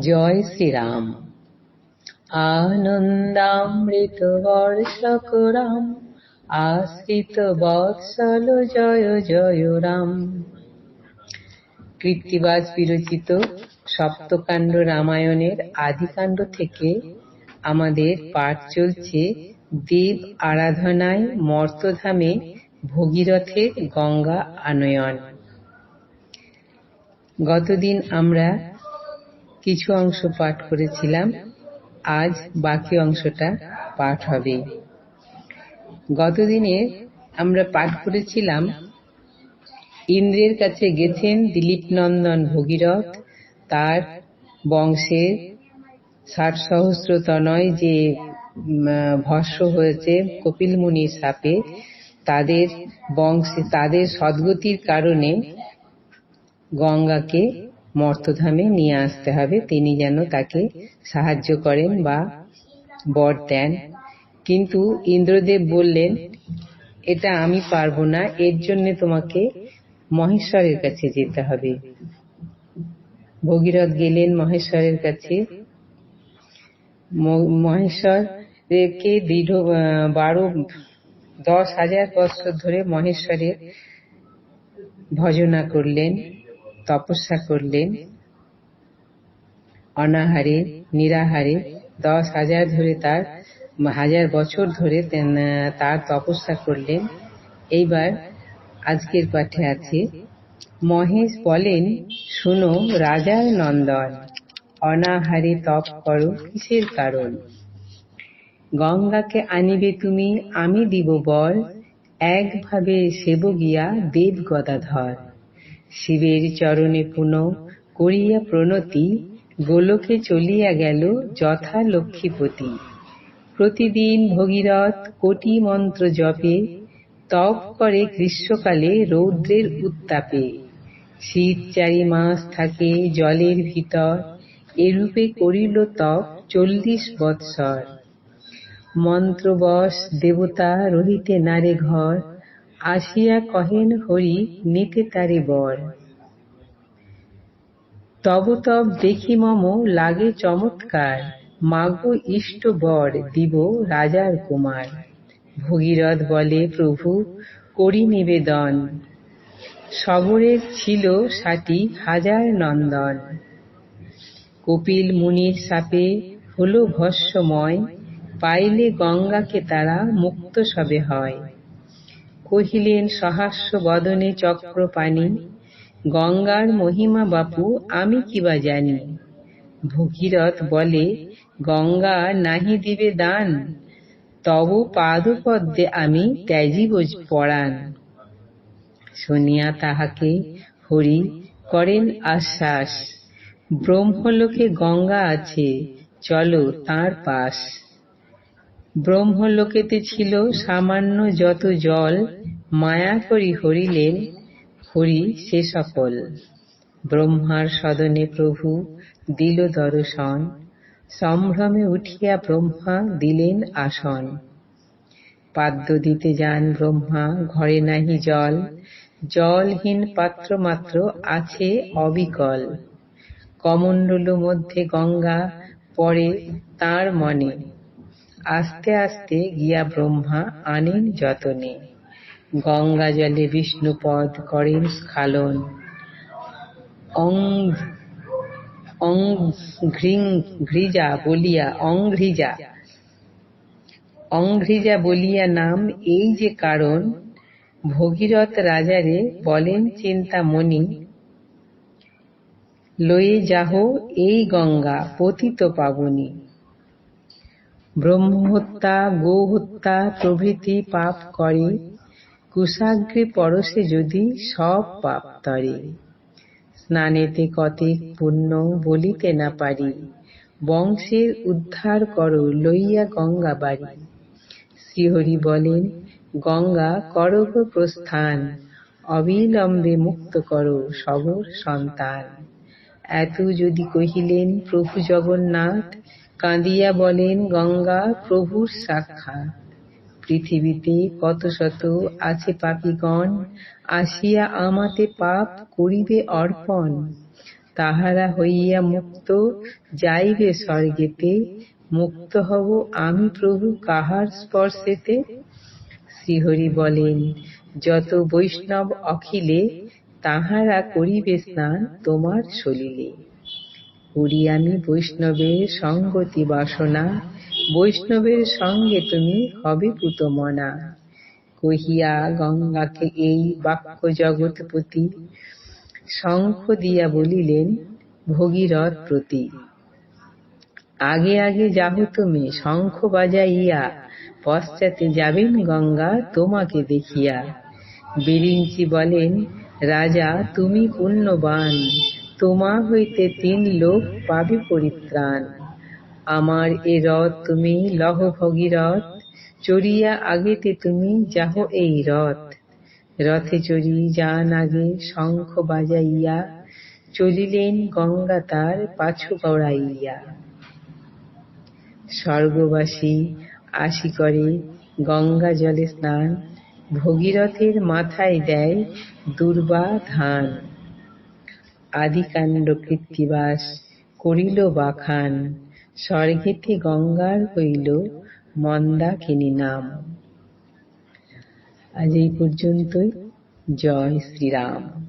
জয় শ্রীরাম। আনন্দামৃত বর্ষক রাম আশ্রিত বৎসল জয় জয় রাম কৃত্তিবাজ বিরচিত সপ্তকাণ্ড রামায়ণের আদিকাণ্ড থেকে আমাদের পাঠ চলছে দেব আরাধনায় মর্তধামে ভগীরথের গঙ্গা আনয়ন। গতদিন আমরা কিছু অংশ পাঠ করেছিলাম, আজ বাকি অংশটা পাঠ হবে। গতদিনে আমরা পাঠ করেছিলাম, ইন্দ্রের কাছে গেছেন দিলীপ নন্দন ভগীরথ, তার বংশের ষাট সহস্র তনয় যে ভস্য হয়েছে কপিল মুনির সাপে, তাদের বংশে, তাদের সদ্গতির কারণে গঙ্গাকে মর্তধামে নিয়ে আসতে হবে। তিনি যেন তাকে সাহায্য করেন বা বর দেন। কিন্তু ইন্দ্রদেব বললেন, এটা আমি পারব না। এর জন্য তোমাকে মহেশ্বরের কাছে যেতে হবে। ভগীরথ গেলেন মহেশ্বরের কাছে। মহেশ্বরকে দৃঢ় বারো, দশ হাজার বছর ধরে মহেশ্বরের ভজনা করলেন। তপস্যা করলেন। অনাহারে, নিরাহারে, দশ হাজার ধরে তার, হাজার বছর ধরে তার তপস্যা করলেন। এইবার আজকের পাঠে আছে, মহেশ বলেন, শুনো রাজার নন্দন, অনাহারে তপ করো কিসের কারণ? গঙ্গাকে আনিবে তুমি, আমি দিব বর একভাবে সেব গিয়া দেব গদাধর। শিবের চরণে পুন করিয়া প্রণতি, গোলকে চলিয়া গেল যথা লক্ষ্মীপতি। প্রতিদিন ভগীরথ কোটি মন্ত্র জপে, তপ করে গ্রীষ্মকালে রৌদ্রের উত্তাপে। শীত চারি মাস থাকে জলের ভিতর, এরূপে করিল তপ চল্লিশ বৎসর। মন্ত্রবশ দেবতা রহিতে নারে ঘর আসিয়া কহেন, হরি, নিতে তারে বর। তব তব দেখি মম, লাগে চমৎকার। মাগো ইষ্ট বর দিব রাজার কুমার। ভগীরথ বলে, প্রভু, করি নিবেদন। সবরের ছিল ষাটি হাজার নন্দন। কপিল মুনির সাপে হলো ভস্যময় পাইলে গঙ্গাকে তারা মুক্ত সবে হয়। কহিলেন, সহাস্য বদনে চক্র পানি গঙ্গার মহিমা বাপু, আমি কিবা জানি? ভগীরথ বলে, গঙ্গা নাহি দিবে দান, তব পাদপদ্মে আমি ত্যাজিব পড়ান শুনিয়া তাহাকে হরি করেন আশ্বাস, ব্রহ্মলোকে গঙ্গা আছে, চলো তাঁর পাশ। ব্রহ্মলোকেতে ছিল সামান্য যত জল, মায়া করি হরিলেন হরি সে সকল। ব্রহ্মার সদনে প্রভু দিল দর্শন, সম্ভ্রমে উঠিয়া ব্রহ্মা দিলেন আসন। পাদ্য দিতে যান ব্রহ্মা, ঘরে নাহি জল, জলহীন পাত্র মাত্র আছে অবিকল। কমণ্ডল মধ্যে গঙ্গা পড়ে তার মনে। আস্তে আস্তে গিয়া ব্রহ্মা আনেন যতনে। গঙ্গা জলে বিষ্ণুপদ করেন স্খালন। অংঘ্রিজা বলিয়া অংঘ্রিজা অংঘ্রিজা বলিয়া নাম এই যে কারণ, ভগীরথ রাজারে বলেন চিন্তামণি লয়ে যাহ এই গঙ্গা পতিত পাবনী। ব্রহ্মহত্যা, গোহত্যা প্রভৃতি পাপ করে, কুশাগ্রে পরশে যদি সব পাপ তরে। স্নানেতে কতেক পুণ্য বলিতে না পারি, বংশের উদ্ধার করো লইয়া গঙ্গা বাড়ি। শ্রীহরি বলেন, গঙ্গা করগ প্রস্থান, অবিলম্বে মুক্ত করো সবর সন্তান। এত যদি কহিলেন, প্রভু জগন্নাথ কাঁদিয়া বলেন, গঙ্গা প্রভুর সাক্ষাৎ। পৃথিবীতে কত শত আছে পাপীগণ, আসিয়া আমাতে পাপ করিবে অর্পণ। তাহারা হইয়া মুক্ত, যাইবে স্বর্গেতে। মুক্ত হব আমি প্রভু কাহার স্পর্শেতে? শ্রীহরি বলেন, যত বৈষ্ণব অখিলে, তাহারা করিবে স্নান তোমার সলিলে। করি আমি বৈষ্ণবের সঙ্গতি বাসনা। বৈষ্ণবের সঙ্গে তুমি হবে পুতমনা। কহিয়া গঙ্গাকে এই বাক্য জগৎপতি শঙ্খ দিয়া বলিলেন, ভগীরথ প্রতি, আগে আগে যাহ তুমি, শঙ্খ বাজাইয়া পশ্চাতে যাবেন গঙ্গা তোমাকে দেখিয়া। বিরিঞ্চি বলেন, রাজা, তুমি পুণ্যবান। তোমা হইতে তিন লোক পাবে পরিত্রাণ। আমার এ রথ তুমি লহ ভগীরথ চড়িয়া আগেতে তুমি যাহ এই রথ। রথে চড়ি যান আগে শঙ্খ বাজাইয়া, চলিলেন গঙ্গা তার পাছু গড়াইয়া। স্বর্গবাসী আসি করে গঙ্গা জলে স্নান, ভগীরথের মাথায় দেয় দুর্বা ধান। আদিকাণ্ড কৃত্তিবাস করিল বাখান। স্বর্গেতে গঙ্গার হইল মন্দাকিনী নাম। আজ এই পর্যন্তই। জয় শ্রীরাম।